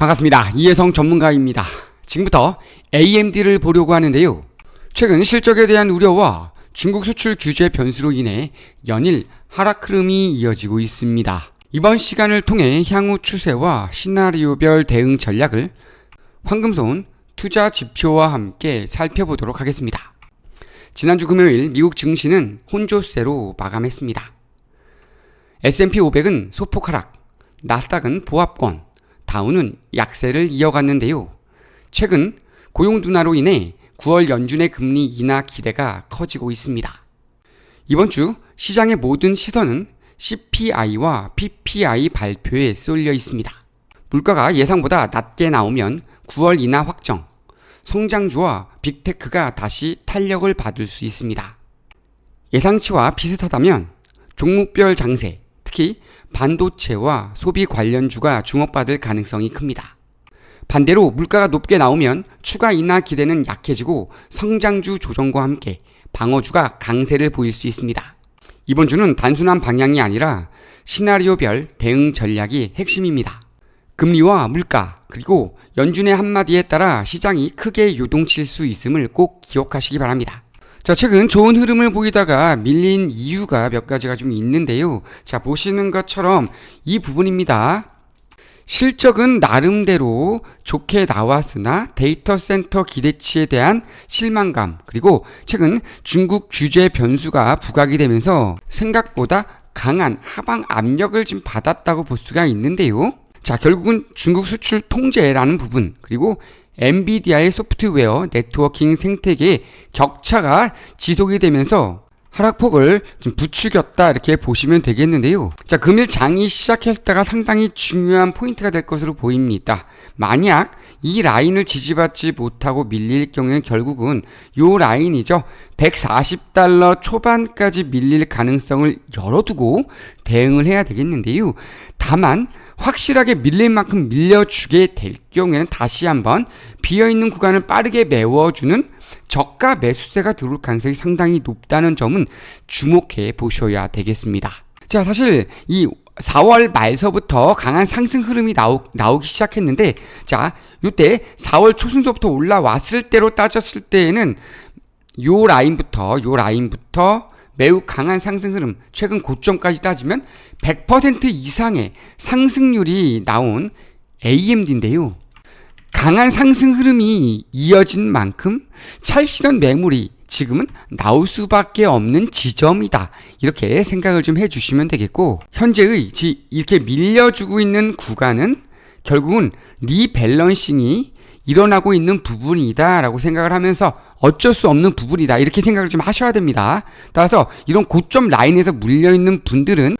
반갑습니다. 이혜성 전문가입니다. 지금부터 AMD를 보려고 하는데요. 최근 실적에 대한 우려와 중국 수출 규제 변수로 인해 연일 하락 흐름이 이어지고 있습니다. 이번 시간을 통해 향후 추세와 시나리오별 대응 전략을 황금손 투자 지표와 함께 살펴보도록 하겠습니다. 지난주 금요일 미국 증시는 혼조세로 마감했습니다. S&P 500은 소폭 하락, 나스닥은 보합권, 다우는 약세를 이어갔는데요. 최근 고용 둔화로 인해 9월 연준의 금리 인하 기대가 커지고 있습니다. 이번 주 시장의 모든 시선은 CPI와 PPI 발표에 쏠려 있습니다. 물가가 예상보다 낮게 나오면 9월 인하 확정, 성장주와 빅테크가 다시 탄력을 받을 수 있습니다. 예상치와 비슷하다면 종목별 장세, 특히 반도체와 소비 관련주가 주목받을 가능성이 큽니다. 반대로 물가가 높게 나오면 추가 인하 기대는 약해지고 성장주 조정과 함께 방어주가 강세를 보일 수 있습니다. 이번 주는 단순한 방향이 아니라 시나리오별 대응 전략이 핵심입니다. 금리와 물가, 그리고 연준의 한마디에 따라 시장이 크게 요동칠 수 있음을 꼭 기억하시기 바랍니다. 자, 최근 좋은 흐름을 보이다가 밀린 이유가 몇 가지가 좀 있는데요. 자, 보시는 것처럼 이 부분입니다. 실적은 나름대로 좋게 나왔으나 데이터 센터 기대치에 대한 실망감, 그리고 최근 중국 규제 변수가 부각이 되면서 생각보다 강한 하방 압력을 지금 받았다고 볼 수가 있는데요. 자, 결국은 중국 수출 통제라는 부분, 그리고 엔비디아의 소프트웨어 네트워킹 생태계의 격차가 지속이 되면서 하락폭을 좀 부추겼다 이렇게 보시면 되겠는데요. 자, 금일 장이 시작했다가 상당히 중요한 포인트가 될 것으로 보입니다. 만약 이 라인을 지지받지 못하고 밀릴 경우에는 결국은 요 라인이죠. 140달러 초반까지 밀릴 가능성을 열어두고 대응을 해야 되겠는데요. 다만 확실하게 밀릴 만큼 밀려주게 될 경우에는 다시 한번 비어있는 구간을 빠르게 메워주는 저가 매수세가 들어올 가능성이 상당히 높다는 점은 주목해 보셔야 되겠습니다. 자, 사실 이 4월 말서부터 강한 상승 흐름이 나오, 나오기 시작했는데, 자, 요때 4월 초순서부터 올라왔을 때로 따졌을 때에는 요 라인부터, 요 라인부터 매우 강한 상승 흐름, 최근 고점까지 따지면 100% 이상의 상승률이 나온 AMD인데요. 강한 상승 흐름이 이어진 만큼 찰시던 매물이 지금은 나올 수밖에 없는 지점이다. 이렇게 생각을 좀 해주시면 되겠고, 현재의 이렇게 밀려주고 있는 구간은 결국은 리밸런싱이 일어나고 있는 부분이다라고 생각을 하면서 어쩔 수 없는 부분이다. 이렇게 생각을 좀 하셔야 됩니다. 따라서 이런 고점 라인에서 물려 있는 분들은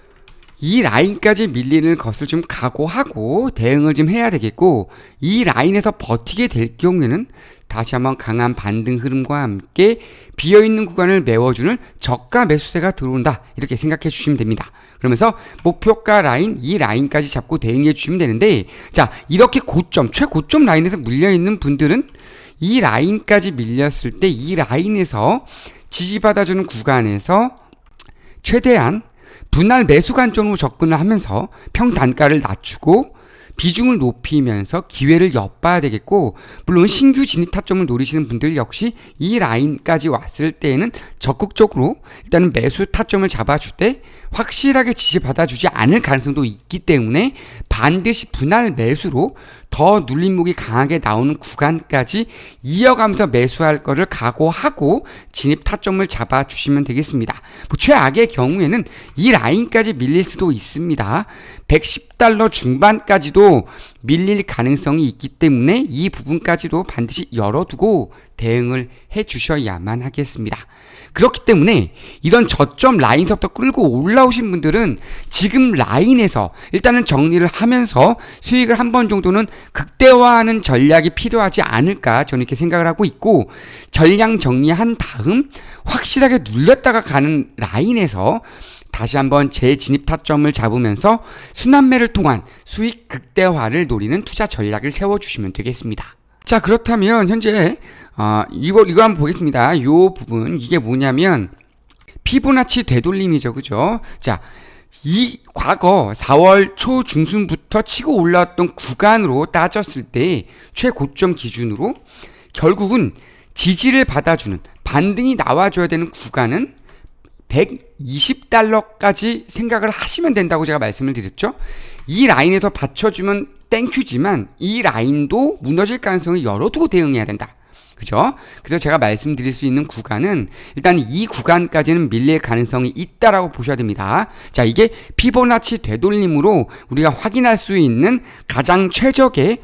이 라인까지 밀리는 것을 좀 각오하고 대응을 좀 해야 되겠고 이 라인에서 버티게 될 경우에는 다시 한번 강한 반등 흐름과 함께 비어있는 구간을 메워주는 저가 매수세가 들어온다. 이렇게 생각해 주시면 됩니다. 그러면서 목표가 라인 이 라인까지 잡고 대응해 주시면 되는데 자 이렇게 고점 최고점 라인에서 물려있는 분들은 이 라인까지 밀렸을 때 이 라인에서 지지받아주는 구간에서 최대한 분할 매수 관점으로 접근을 하면서 평단가를 낮추고 비중을 높이면서 기회를 엿봐야 되겠고 물론 신규 진입 타점을 노리시는 분들 역시 이 라인까지 왔을 때에는 적극적으로 일단은 매수 타점을 잡아줄 때 확실하게 지지받아주지 않을 가능성도 있기 때문에 반드시 분할 매수로 더 눌림목이 강하게 나오는 구간까지 이어가면서 매수할 거를 각오하고 진입 타점을 잡아주시면 되겠습니다. 뭐 최악의 경우에는 이 라인까지 밀릴 수도 있습니다. 110달러 중반까지도 밀릴 가능성이 있기 때문에 이 부분까지도 반드시 열어두고 대응을 해 주셔야만 하겠습니다. 그렇기 때문에 이런 저점 라인서부터 끌고 올라오신 분들은 지금 라인에서 일단은 정리를 하면서 수익을 한 번 정도는 극대화하는 전략이 필요하지 않을까 저는 이렇게 생각을 하고 있고 전량 정리한 다음 확실하게 눌렸다가 가는 라인에서 다시 한번 재진입 타점을 잡으면서 순환매를 통한 수익 극대화를 노리는 투자 전략을 세워주시면 되겠습니다. 자, 그렇다면 현재 어, 이거 이거 한번 보겠습니다. 요 부분 이게 뭐냐면 피보나치 되돌림이죠. 그죠? 자, 이 과거 4월 초 중순부터 치고 올라왔던 구간으로 따졌을 때 최고점 기준으로 결국은 지지를 받아주는 반등이 나와줘야 되는 구간은 120달러까지 생각을 하시면 된다고 제가 말씀을 드렸죠. 이 라인에서 받쳐주면 땡큐지만 이 라인도 무너질 가능성을 열어두고 대응해야 된다. 그죠? 그래서 제가 말씀드릴 수 있는 구간은 일단 이 구간까지는 밀릴 가능성이 있다라고 보셔야 됩니다. 자, 이게 피보나치 되돌림으로 우리가 확인할 수 있는 가장 최적의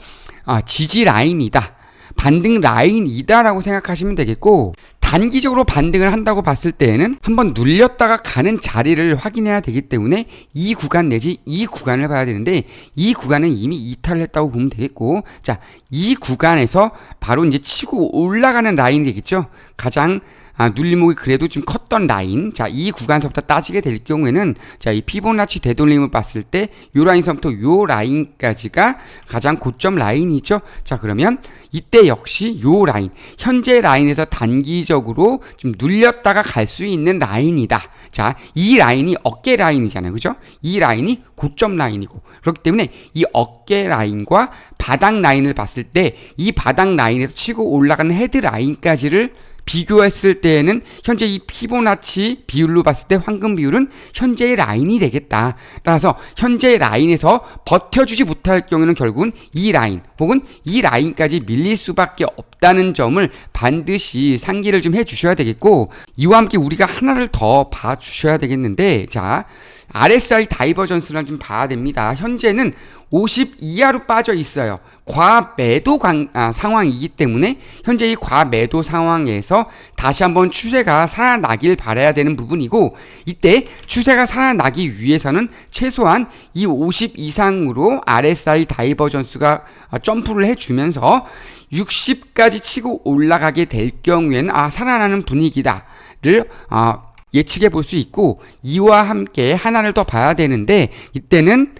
아, 지지 라인이다. 반등 라인이다라고 생각하시면 되겠고 단기적으로 반등을 한다고 봤을 때에는 한번 눌렸다가 가는 자리를 확인해야 되기 때문에 이 구간 내지 이 구간을 봐야 되는데 이 구간은 이미 이탈을 했다고 보면 되겠고 자 이 구간에서 바로 이제 치고 올라가는 라인이 되겠죠? 가장 아, 눌림목이 그래도 좀 컸던 라인. 자, 이 구간서부터 따지게 될 경우에는 자, 이 피보나치 되돌림을 봤을 때 요 라인서부터 요 라인까지가 가장 고점 라인이죠. 자, 그러면 이때 역시 요 라인, 현재 라인에서 단기적으로 좀 눌렸다가 갈 수 있는 라인이다. 자, 이 라인이 어깨 라인이잖아요. 그죠? 이 라인이 고점 라인이고. 그렇기 때문에 이 어깨 라인과 바닥 라인을 봤을 때 이 바닥 라인에서 치고 올라가는 헤드 라인까지를 비교했을 때에는 현재 이 피보나치 비율로 봤을 때 황금 비율은 현재의 라인이 되겠다. 따라서 현재의 라인에서 버텨주지 못할 경우에는 결국은 이 라인 혹은 이 라인까지 밀릴 수밖에 없다는 점을 반드시 상기를 좀 해주셔야 되겠고 이와 함께 우리가 하나를 더 봐주셔야 되겠는데 자 RSI 다이버전스를 좀 봐야 됩니다. 현재는 50 이하로 빠져 있어요. 과매도 관, 아, 상황이기 때문에 현재 이 과매도 상황에서 다시 한번 추세가 살아나길 바라야 되는 부분이고 이때 추세가 살아나기 위해서는 최소한 이 50 이상으로 RSI 다이버전스가 아, 점프를 해주면서 60까지 치고 올라가게 될 경우에는 아 살아나는 분위기다를 아, 예측해 볼 수 있고 이와 함께 하나를 더 봐야 되는데 이때는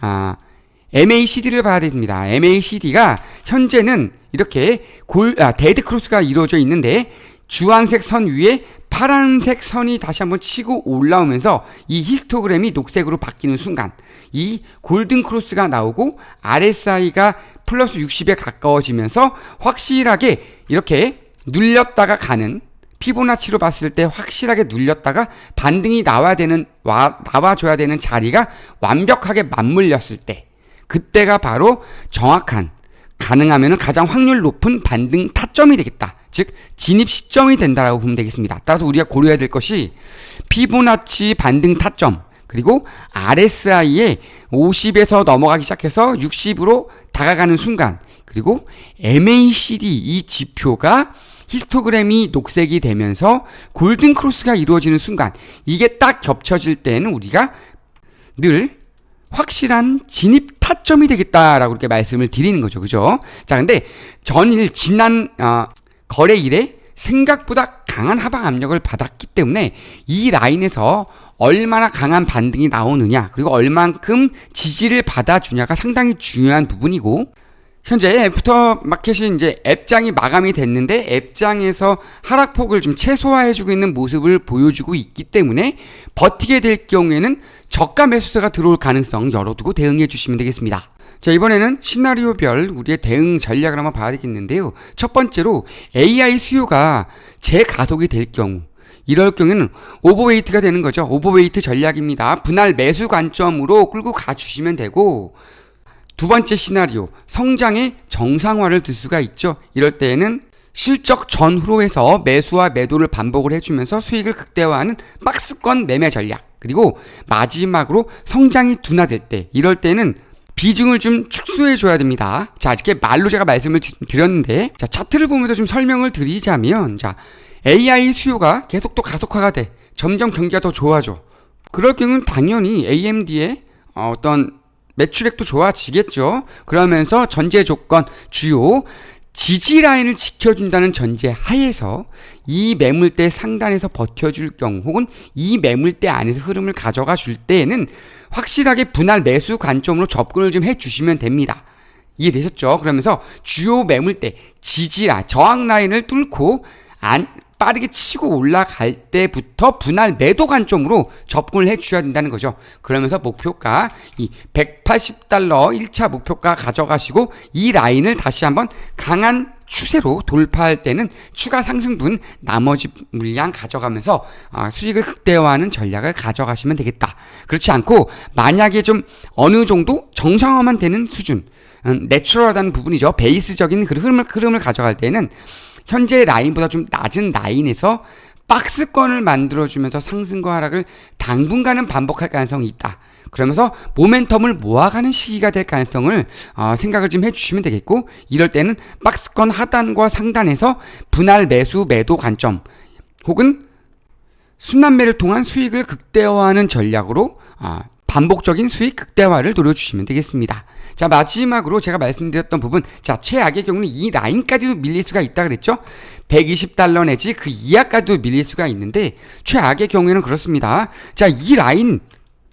아 MACD를 봐야 됩니다. MACD가 현재는 이렇게 골 아, 데드 크로스가 이루어져 있는데 주황색 선 위에 파란색 선이 다시 한번 치고 올라오면서 이 히스토그램이 녹색으로 바뀌는 순간 이 골든 크로스가 나오고 RSI가 플러스 60에 가까워지면서 확실하게 이렇게 눌렸다가 가는 피보나치로 봤을 때 확실하게 눌렸다가 반등이 나와야 되는 와, 나와줘야 되는 자리가 완벽하게 맞물렸을 때 그때가 바로 정확한 가능하면 가장 확률 높은 반등 타점이 되겠다. 즉 진입 시점이 된다라고 보면 되겠습니다. 따라서 우리가 고려해야 될 것이 피보나치 반등 타점 그리고 RSI에 50에서 넘어가기 시작해서 60으로 다가가는 순간 그리고 MACD 이 지표가 히스토그램이 녹색이 되면서 골든 크로스가 이루어지는 순간 이게 딱 겹쳐질 때는 우리가 늘 확실한 진입 타점이 되겠다라고 이렇게 말씀을 드리는 거죠. 그죠? 자, 근데 전일 지난 어, 거래일에 생각보다 강한 하방 압력을 받았기 때문에 이 라인에서 얼마나 강한 반등이 나오느냐 그리고 얼만큼 지지를 받아주냐가 상당히 중요한 부분이고 현재 애프터 마켓이 이제 앱장이 마감이 됐는데 앱장에서 하락폭을 좀 최소화해주고 있는 모습을 보여주고 있기 때문에 버티게 될 경우에는 저가 매수세가 들어올 가능성 열어두고 대응해 주시면 되겠습니다. 자, 이번에는 시나리오별 우리의 대응 전략을 한번 봐야 되겠는데요. 첫 번째로 AI 수요가 재가속이 될 경우, 이럴 경우에는 오버웨이트가 되는 거죠. 오버웨이트 전략입니다. 분할 매수 관점으로 끌고 가주시면 되고, 두 번째 시나리오, 성장의 정상화를 들 수가 있죠. 이럴 때에는 실적 전후로 해서 매수와 매도를 반복을 해주면서 수익을 극대화하는 박스권 매매 전략. 그리고 마지막으로 성장이 둔화될 때, 이럴 때는 비중을 좀 축소해 줘야 됩니다. 자, 이렇게 말로 제가 말씀을 드렸는데, 자, 차트를 보면서 좀 설명을 드리자면, 자, AI 수요가 계속 또 가속화가 돼. 점점 경기가 더 좋아져. 그럴 경우는 당연히 AMD의 어떤 매출액도 좋아지겠죠. 그러면서 전제 조건 주요 지지 라인을 지켜준다는 전제 하에서 이 매물대 상단에서 버텨줄 경우 혹은 이 매물대 안에서 흐름을 가져가 줄 때에는 확실하게 분할 매수 관점으로 접근을 좀 해주시면 됩니다. 이해되셨죠? 그러면서 주요 매물대 지지라 저항 라인을 뚫고 안 빠르게 치고 올라갈 때부터 분할 매도 관점으로 접근을 해 주셔야 된다는 거죠. 그러면서 목표가 이 180달러 1차 목표가 가져가시고 이 라인을 다시 한번 강한 추세로 돌파할 때는 추가 상승분 나머지 물량 가져가면서 아, 수익을 극대화하는 전략을 가져가시면 되겠다. 그렇지 않고 만약에 좀 어느 정도 정상화만 되는 수준, 음, 내추럴하다는 부분이죠. 베이스적인 그 흐름을, 흐름을 가져갈 때는 현재 라인보다 좀 낮은 라인에서 박스권을 만들어주면서 상승과 하락을 당분간은 반복할 가능성이 있다. 그러면서 모멘텀을 모아가는 시기가 될 가능성을 어, 생각을 좀 해주시면 되겠고 이럴 때는 박스권 하단과 상단에서 분할 매수 매도 관점 혹은 순환매를 통한 수익을 극대화하는 전략으로 아, 반복적인 수익 극대화를 노려주시면 되겠습니다. 자, 마지막으로 제가 말씀드렸던 부분. 자, 최악의 경우는 이 라인까지도 밀릴 수가 있다 그랬죠? 120달러 내지 그 이하까지도 밀릴 수가 있는데, 최악의 경우에는 그렇습니다. 자, 이 라인,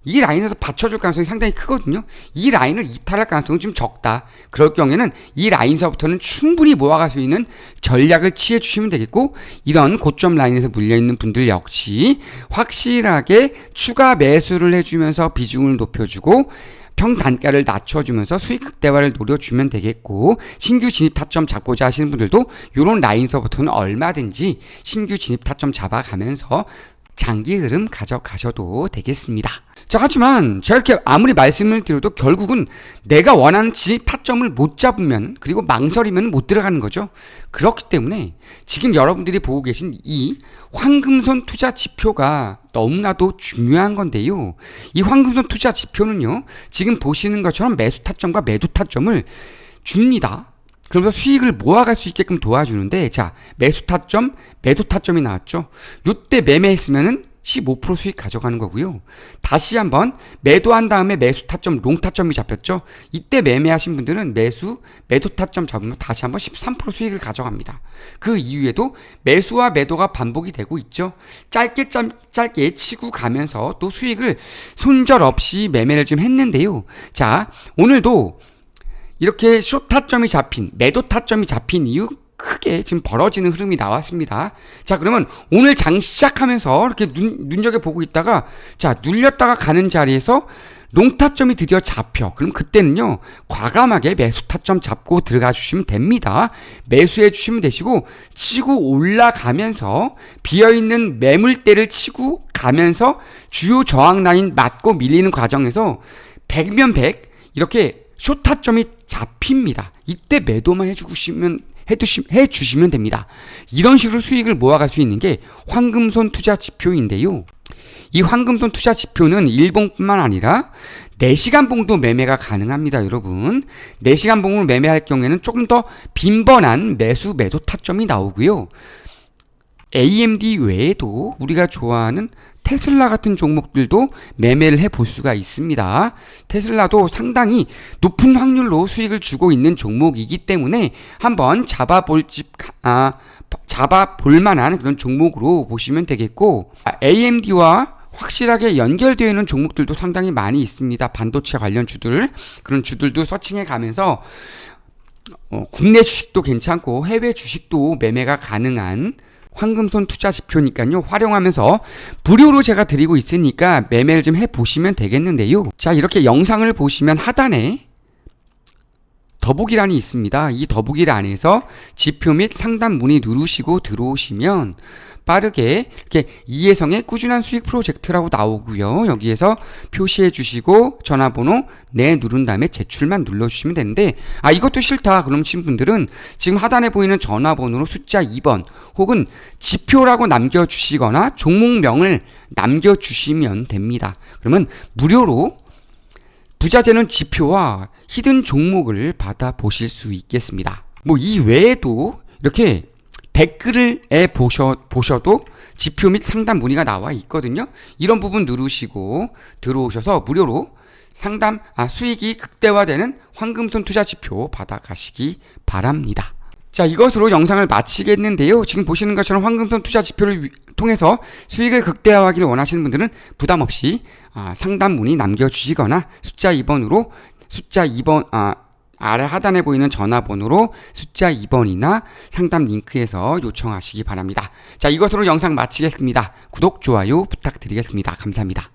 이 라인에서 받쳐줄 가능성이 상당히 크거든요. 이 라인을 이탈할 가능성은 좀 적다. 그럴 경우에는 이 라인서부터는 충분히 모아갈 수 있는 전략을 취해 주시면 되겠고, 이런 고점 라인에서 물려있는 분들 역시 확실하게 추가 매수를 해주면서 비중을 높여주고, 평 단가를 낮춰주면서 수익 극대화를 노려주면 되겠고 신규 진입 타점 잡고자 하시는 분들도 이런 라인서부터는 얼마든지 신규 진입 타점 잡아가면서 장기 흐름 가져가셔도 되겠습니다. 자, 하지만 이렇게 아무리 말씀을 드려도 결국은 내가 원하는 진입 타점을 못 잡으면 그리고 망설이면 못 들어가는 거죠. 그렇기 때문에 지금 여러분들이 보고 계신 이 황금손 투자 지표가 너무나도 중요한 건데요. 이 황금손 투자 지표는요, 지금 보시는 것처럼 매수 타점과 매도 타점을 줍니다. 그러면서 수익을 모아갈 수 있게끔 도와주는데, 자, 매수 타점, 매도 타점이 나왔죠. 요때 매매했으면은 15% 수익 가져가는 거고요. 다시 한번 매도한 다음에 매수 타점, 롱 타점이 잡혔죠. 이때 매매하신 분들은 매수, 매도 타점 잡으면 다시 한번 13% 수익을 가져갑니다. 그 이후에도 매수와 매도가 반복이 되고 있죠. 짧게 짧, 짧게 치고 가면서 또 수익을 손절 없이 매매를 좀 했는데요. 자, 오늘도 이렇게 숏 타점이 잡힌, 매도 타점이 잡힌 이유 크게 지금 벌어지는 흐름이 나왔습니다. 자, 그러면 오늘 장 시작하면서 이렇게 눈, 눈여겨보고 있다가, 자, 눌렸다가 가는 자리에서 농타점이 드디어 잡혀. 그럼 그때는요, 과감하게 매수 타점 잡고 들어가 주시면 됩니다. 매수해 주시면 되시고, 치고 올라가면서 비어있는 매물대를 치고 가면서 주요 저항 라인 맞고 밀리는 과정에서 100면 100, 이렇게 쇼타점이 잡힙니다. 이때 매도만 해주시면 해두시, 해주시 면 됩니다. 이런 식으로 수익을 모아갈 수 있는 게 황금손 투자 지표인데요. 이 황금손 투자 지표는 일봉뿐만 아니라 4시간 봉도 매매가 가능합니다, 여러분. 4시간 봉을 매매할 경우에는 조금 더 빈번한 매수 매도 타점이 나오고요. AMD 외에도 우리가 좋아하는 테슬라 같은 종목들도 매매를 해 볼 수가 있습니다. 테슬라도 상당히 높은 확률로 수익을 주고 있는 종목이기 때문에 한번 잡아볼 집, 아, 잡아볼 만한 그런 종목으로 보시면 되겠고, AMD와 확실하게 연결되어 있는 종목들도 상당히 많이 있습니다. 반도체 관련 주들. 그런 주들도 서칭해 가면서 어, 국내 주식도 괜찮고 해외 주식도 매매가 가능한 황금손 투자 지표니까요. 활용하면서 무료로 제가 드리고 있으니까 매매를 좀 해보시면 되겠는데요. 자, 이렇게 영상을 보시면 하단에 더보기란이 있습니다. 이 더보기란에서 지표 및 상담 문의 누르시고 들어오시면 빠르게 이렇게 이해성의 꾸준한 수익 프로젝트라고 나오고요. 여기에서 표시해 주시고 전화번호 네 누른 다음에 제출만 눌러 주시면 되는데 아 이것도 싫다 그러신 분들은 지금 하단에 보이는 전화번호로 숫자 2번 혹은 지표라고 남겨 주시거나 종목명을 남겨 주시면 됩니다. 그러면 무료로 부자 되는 지표와 히든 종목을 받아 보실 수 있겠습니다. 뭐 이 외에도 이렇게 댓글에 보셔, 보셔도 지표 및 상담 문의가 나와 있거든요. 이런 부분 누르시고 들어오셔서 무료로 상담, 아, 수익이 극대화되는 황금손 투자 지표 받아가시기 바랍니다. 자, 이것으로 영상을 마치겠는데요. 지금 보시는 것처럼 황금손 투자 지표를 통해서 수익을 극대화하기를 원하시는 분들은 부담 없이 아, 상담 문의 남겨주시거나 숫자 2번으로 숫자 2번, 아, 아래 하단에 보이는 전화번호로 숫자 2번이나 상담 링크에서 요청하시기 바랍니다. 자, 이것으로 영상 마치겠습니다. 구독, 좋아요 부탁드리겠습니다. 감사합니다.